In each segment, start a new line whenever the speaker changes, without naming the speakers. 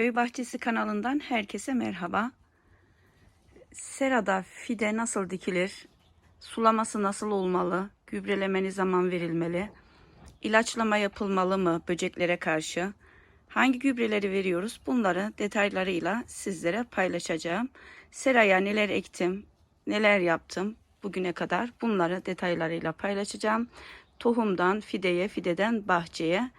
Köy Bahçesi kanalından herkese merhaba. Serada fide nasıl dikilir? Sulaması nasıl olmalı? Gübreleme ne zaman verilmeli? İlaçlama yapılmalı mı böceklere karşı? Hangi gübreleri veriyoruz? Bunları detaylarıyla sizlere paylaşacağım. Seraya neler ektim, neler yaptım bugüne kadar bunları detaylarıyla paylaşacağım. Tohumdan fideye, fideden bahçeye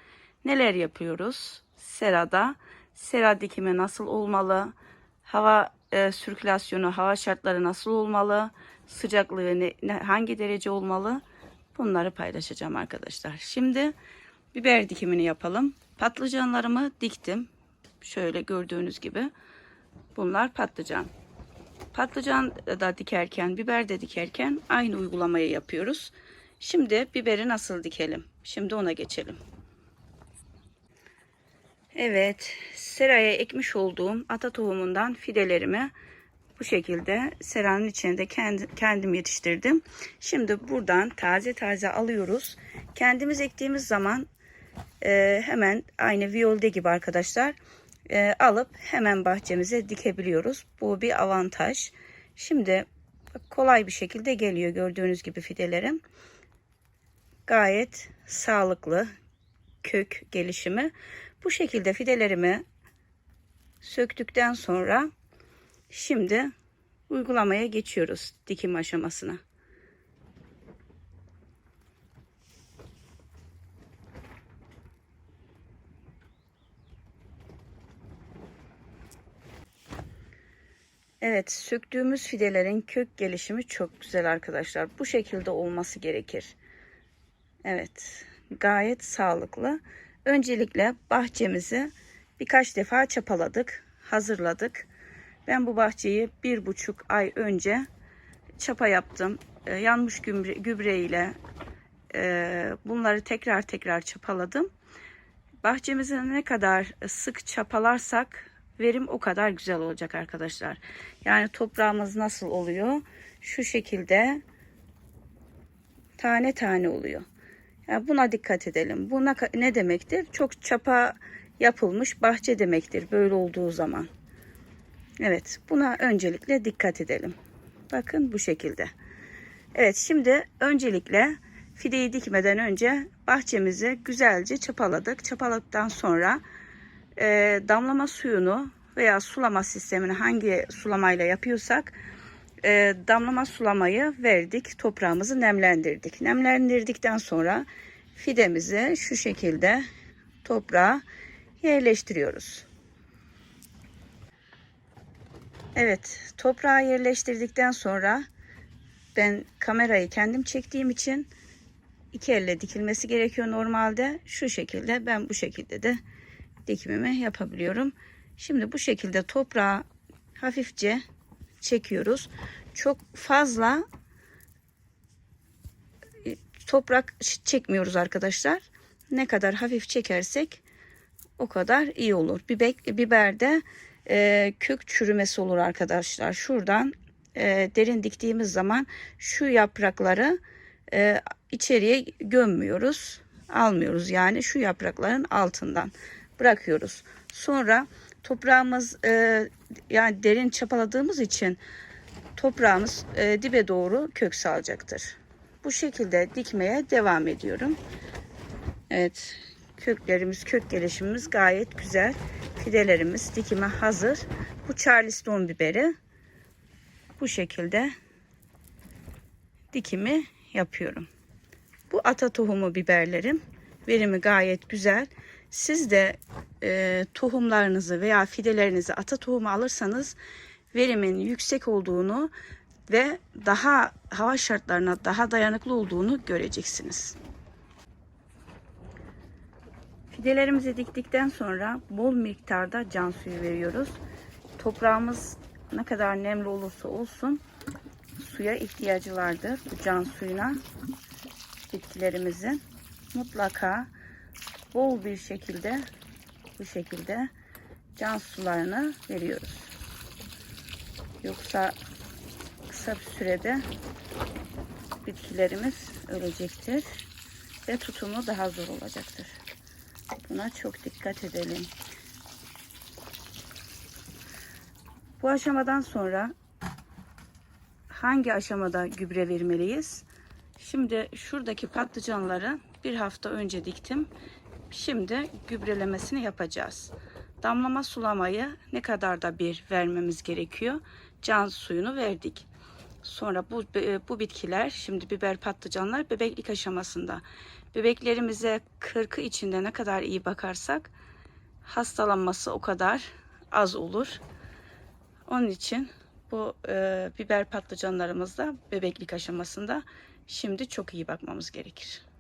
neler yapıyoruz? Serada sera dikimi nasıl olmalı? Hava e, sirkülasyonu, hava şartları nasıl olmalı? Sıcaklığı ne, ne- hangi derece olmalı? Bunları paylaşacağım arkadaşlar. Şimdi biber dikimini yapalım. Patlıcanlarımı diktim. Şöyle gördüğünüz gibi. Bunlar patlıcan. Patlıcan da dikerken, biber de dikerken aynı uygulamayı yapıyoruz. Şimdi biberi nasıl dikelim? Şimdi ona geçelim. Evet, seraya ekmiş olduğum ata tohumundan fidelerimi bu şekilde seranın içinde kendi, kendim yetiştirdim. Şimdi buradan taze taze alıyoruz. Kendimiz ektiğimiz zaman e, hemen aynı viyolde gibi arkadaşlar e, alıp hemen bahçemize dikebiliyoruz. Bu bir avantaj. Şimdi bak, kolay bir şekilde geliyor gördüğünüz gibi fidelerim. Gayet sağlıklı kök gelişimi. Bu şekilde fidelerimi söktükten sonra şimdi uygulamaya geçiyoruz dikim aşamasına. Evet, söktüğümüz fidelerin kök gelişimi çok güzel arkadaşlar. Bu şekilde olması gerekir. Evet, gayet sağlıklı. Öncelikle bahçemizi birkaç defa çapaladık, hazırladık. Ben bu bahçeyi bir buçuk ay önce çapa yaptım. Ee, yanmış gübre, gübre ile e, bunları tekrar tekrar çapaladım. Bahçemizi ne kadar sık çapalarsak verim o kadar güzel olacak arkadaşlar. Yani toprağımız nasıl oluyor? Şu şekilde tane tane oluyor. Yani buna dikkat edelim. Bu ne, ne demektir? Çok çapa yapılmış bahçe demektir böyle olduğu zaman. Evet buna öncelikle dikkat edelim. Bakın bu şekilde. Evet şimdi öncelikle fideyi dikmeden önce bahçemizi güzelce çapaladık. Çapaladıktan sonra e, damlama suyunu veya sulama sistemini hangi sulamayla yapıyorsak e, damlama sulamayı verdik. Toprağımızı nemlendirdik. Nemlendirdikten sonra fidemizi şu şekilde toprağa yerleştiriyoruz. Evet, toprağa yerleştirdikten sonra ben kamerayı kendim çektiğim için iki elle dikilmesi gerekiyor normalde. Şu şekilde ben bu şekilde de dikimimi yapabiliyorum. Şimdi bu şekilde toprağa hafifçe çekiyoruz. Çok fazla e, toprak çekmiyoruz arkadaşlar. Ne kadar hafif çekersek o kadar iyi olur. Biber, biberde e, kök çürümesi olur arkadaşlar. Şuradan e, derin diktiğimiz zaman şu yaprakları içeriye gömmüyoruz. Almıyoruz yani şu yaprakların altından bırakıyoruz. Sonra toprağımız e, yani derin çapaladığımız için toprağımız e, dibe doğru kök salacaktır. Bu şekilde dikmeye devam ediyorum. Evet köklerimiz kök gelişimimiz gayet güzel. Fidelerimiz dikime hazır. Bu Charleston biberi bu şekilde dikimi yapıyorum. Bu ata tohumu biberlerim. Verimi gayet güzel. Siz de e, tohumlarınızı veya fidelerinizi ata tohumu alırsanız verimin yüksek olduğunu ve daha hava şartlarına daha dayanıklı olduğunu göreceksiniz. Fidelerimizi diktikten sonra bol miktarda can suyu veriyoruz. Toprağımız ne kadar nemli olursa olsun suya ihtiyacı vardır. Bu can suyuna bitkilerimizin mutlaka bol bir şekilde bu şekilde can sularını veriyoruz. Yoksa kısa bir sürede bitkilerimiz ölecektir ve tutumu daha zor olacaktır. Buna çok dikkat edelim. Bu aşamadan sonra hangi aşamada gübre vermeliyiz? Şimdi şuradaki patlıcanları bir hafta önce diktim. Şimdi gübrelemesini yapacağız. Damlama sulamayı ne kadar da bir vermemiz gerekiyor? Can suyunu verdik. Sonra bu bu bitkiler şimdi biber patlıcanlar bebeklik aşamasında. Bebeklerimize kırkı içinde ne kadar iyi bakarsak hastalanması o kadar az olur. Onun için bu e, biber patlıcanlarımız da bebeklik aşamasında şimdi çok iyi bakmamız gerekir.